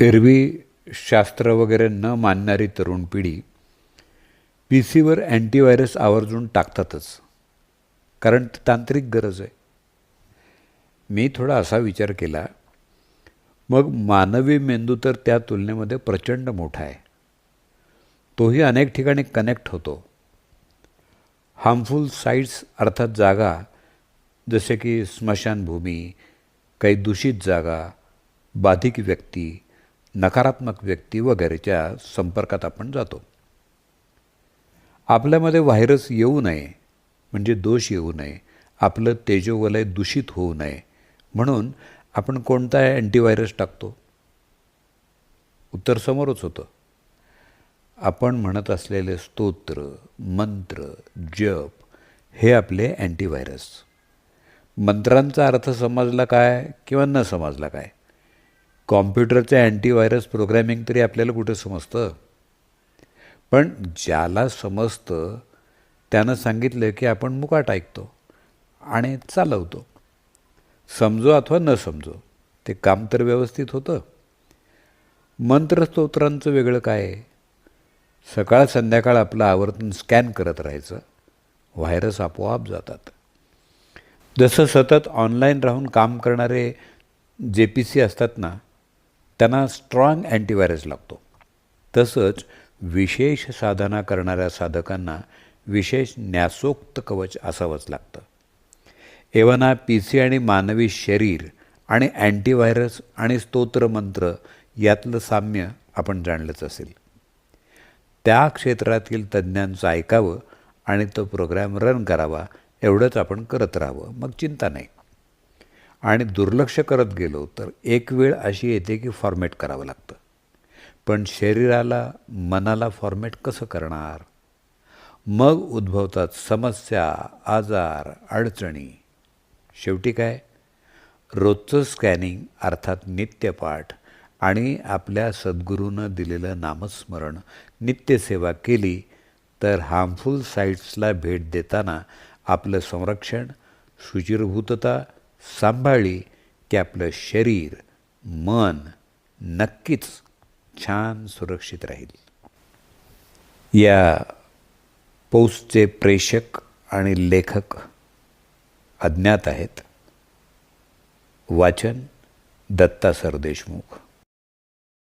एरवी शास्त्र वगैरे न मानणारी तरुण पिढी पी सीवर अँटीव्हायरस आवर्जून टाकतातच. कारण तांत्रिक गरज आहे. मी थोडा असा विचार केला मग मानवी मेंदू तर त्या तुलनेमध्ये प्रचंड मोठा आहे. तोही अनेक ठिकाणी कनेक्ट होतो. हार्मफुल साईट्स अर्थात जागा जसे की स्मशानभूमी काही दूषित जागा बाधिक व्यक्ती नकारात्मक व्यक्ती वगैरेच्या संपर्कात आपण जातो. आपल्यामध्ये व्हायरस येऊ नये म्हणजे दोष येऊ नये आपलं तेजोवलय दूषित होऊ नये म्हणून आपण कोणता अँटीव्हायरस टाकतो. उत्तर समोरच होतं. आपण म्हणत असलेले स्तोत्र मंत्र जप हे आपले अँटीव्हायरस मंत्रांचा अर्थ समजला काय किंवा न समजला काय? कॉम्प्युटरचं अँटीव्हायरस प्रोग्रॅमिंग तरी आपल्याला कुठं समजतं? पण ज्याला समजतं त्यानं सांगितलं की आपण मुकाट ऐकतो आणि चालवतो. समजो अथवा न समजो ते काम तर व्यवस्थित होतं. मंत्रस्तोत्रांचं वेगळं काय? सकाळ संध्याकाळ आपलं आवर्तन स्कॅन करत राहायचं. व्हायरस आपोआप जातात. जसं सतत ऑनलाईन राहून काम करणारे जे पी सी असतात ना त्यांना स्ट्रॉंग अँटीव्हायरस लागतो. तसंच विशेष साधना करणाऱ्या साधकांना विशेष न्यासोक्त कवच असावंच लागतं. एवना पी सी आणि मानवी शरीर आणि अँटीव्हायरस आणि स्तोत्रमंत्र यातलं साम्य आपण जाणलंच असेल. त्या क्षेत्रातील तज्ज्ञांचं ऐकावं आणि तो प्रोग्रॅम रन करावा एवढंच आपण करत राहावं. मग चिंता नाही. आणि दुर्लक्ष करत गेलो तर एक वेळ अशी येते की फॉर्मेट करावं लागतं. पण शरीराला मनाला फॉर्मेट कसं करणार? मग उद्भवतात समस्या आजार अडचणी. शेवटी काय? रोजचं स्कॅनिंग अर्थात नित्यपाठ आणि आपल्या सद्गुरूनं दिलेलं नामस्मरण नित्यसेवा केली तर हार्मफुल साईट्सला भेट देताना आपलं संरक्षण शुचिरभूतता सांभाळली की आपलं शरीर मन नक्कीच छान सुरक्षित राहील. या पोस्टचे प्रेषक आणि लेखक अज्ञात आहेत. वाचन दत्ता सरदेशमुख.